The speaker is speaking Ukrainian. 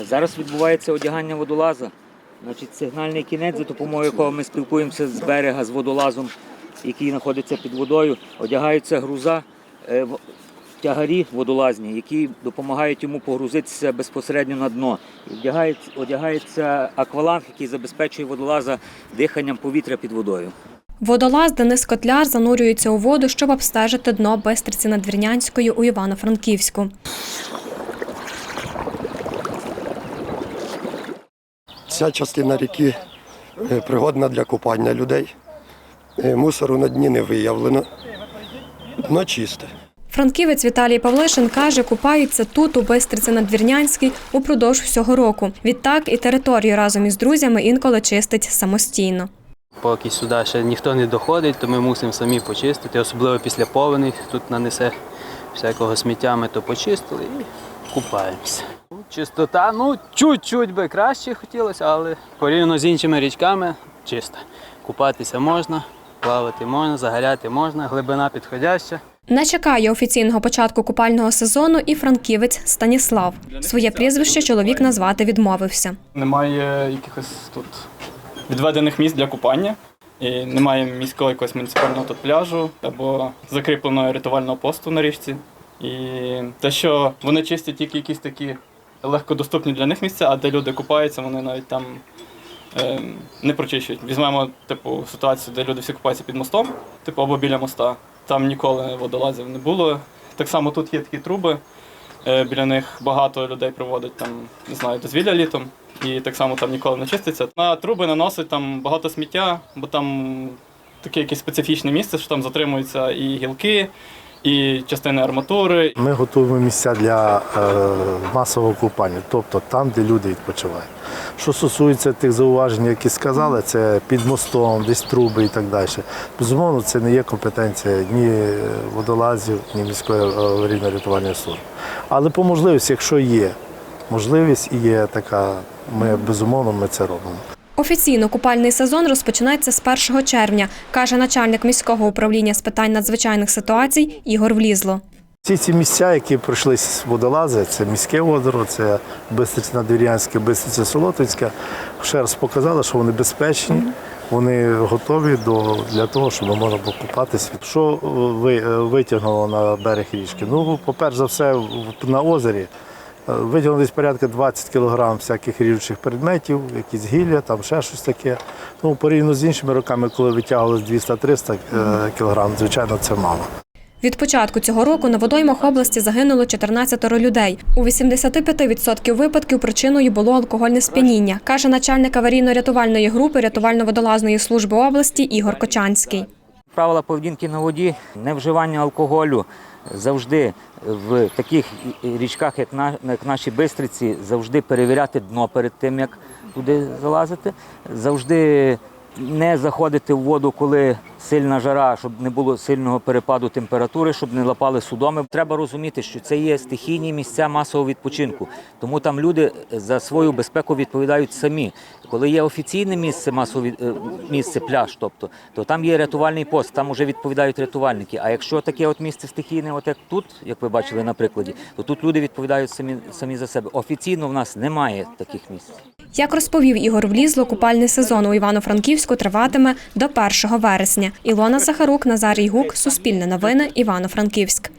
Е, Зараз відбувається одягання водолаза. Значить, сигнальний кінець, за допомогою якого ми спілкуємося з берега з водолазом, який знаходиться під водою. Одягаються груза, е, тягарі водолазні, які допомагають йому погрузитися безпосередньо на дно. Одягається, одягається акваланг, який забезпечує водолаза диханням повітря під водою. Водолаз Денис Котляр занурюється у воду, щоб обстежити дно Бистриці Надвірнянської у Івано-Франківську. Ця частина ріки е, пригодна для купання людей. Е, Мусору на дні не виявлено. Дно чисте. Франківець Віталій Павлишин каже, купаються тут, у Бистриці Надвірнянській, упродовж всього року. Відтак і територію разом із друзями інколи чистить самостійно. Поки сюди ще ніхто не доходить, то ми мусимо самі почистити, особливо після повені. Тут нанесе всякого сміття, ми то почистили і купаємося. Чистота, ну, чуть-чуть би краще хотілося, але порівняно з іншими річками чисто. Купатися можна, плавати можна, загоряти можна, глибина підходяща. Не чекає офіційного початку купального сезону і франківець Станіслав. Своє прізвище чоловік назвати відмовився. Немає якихось тут відведених місць для купання. І немає міського якогось муніципального тут пляжу або закріпленого рятувального посту на річці. І те, що вони чистять тільки якісь такі легкодоступні для них місця, а де люди купаються, вони навіть там е, не прочищують. Візьмемо типу ситуацію, де люди всі купаються під мостом, типу або біля моста. Там ніколи водолазів не було. Так само тут є такі труби. Е, Біля них багато людей проводить там, не знаю, дозвілля літом, і так само там ніколи не чиститься. На труби наносить там багато сміття, бо там таке якесь специфічне місце, що там затримуються і гілки, і частини арматури. Ми готуємо місця для е, масового купання, тобто там, де люди відпочивають. Що стосується тих зауважень, які сказали, це під мостом, десь труби і так далі. Безумовно, це не є компетенція ні водолазів, ні міської аварійно-рятувальної служби. Але по можливості, якщо є можливість і є така, ми безумовно ми це робимо. Офіційно купальний сезон розпочинається з 1 червня, каже начальник міського управління з питань надзвичайних ситуацій Ігор Влізло. Всі ці місця, які пройшли водолази, це міське озеро, це Бистриця Надвір'янське, Бистриця Солотвицька, ще раз показали, що вони безпечні, вони готові до, для того, щоб можна було купатися. Що е, е, витягнуло на берег річки? Ну, по-перше за все, на озері е, витягнуло десь порядка 20 кг всяких ріжучих предметів, якісь гілля, там ще щось таке. Ну, порівняно з іншими роками, коли витягувалось 200-300 кг, звичайно, це мало. Від початку цього року на водоймах області загинуло 14 людей. У 85% випадків причиною було алкогольне сп'яніння, каже начальник аварійно-рятувальної групи рятувально-водолазної служби області Ігор Кочанський. Правила поведінки на воді, невживання алкоголю завжди в таких річках, як, на, як наші бистриці, завжди перевіряти дно перед тим, як туди залазити. Завжди не заходити в воду, коли сильна жара, щоб не було сильного перепаду температури, щоб не лапали судоми. Треба розуміти, що це є стихійні місця масового відпочинку. Тому там люди за свою безпеку відповідають самі. Коли є офіційне місце масові е, місце пляж, тобто, то там є рятувальний пост, там вже відповідають рятувальники. А якщо таке от місце стихійне, от як тут, як ви бачили на прикладі, то тут люди відповідають самі самі за себе. Офіційно в нас немає таких місць. Як розповів Ігор Влізло, купальний сезон у Івано-Франківську триватиме до 1 вересня. Ілона Захарук, Назарій Гук, Суспільне новини, Івано-Франківськ.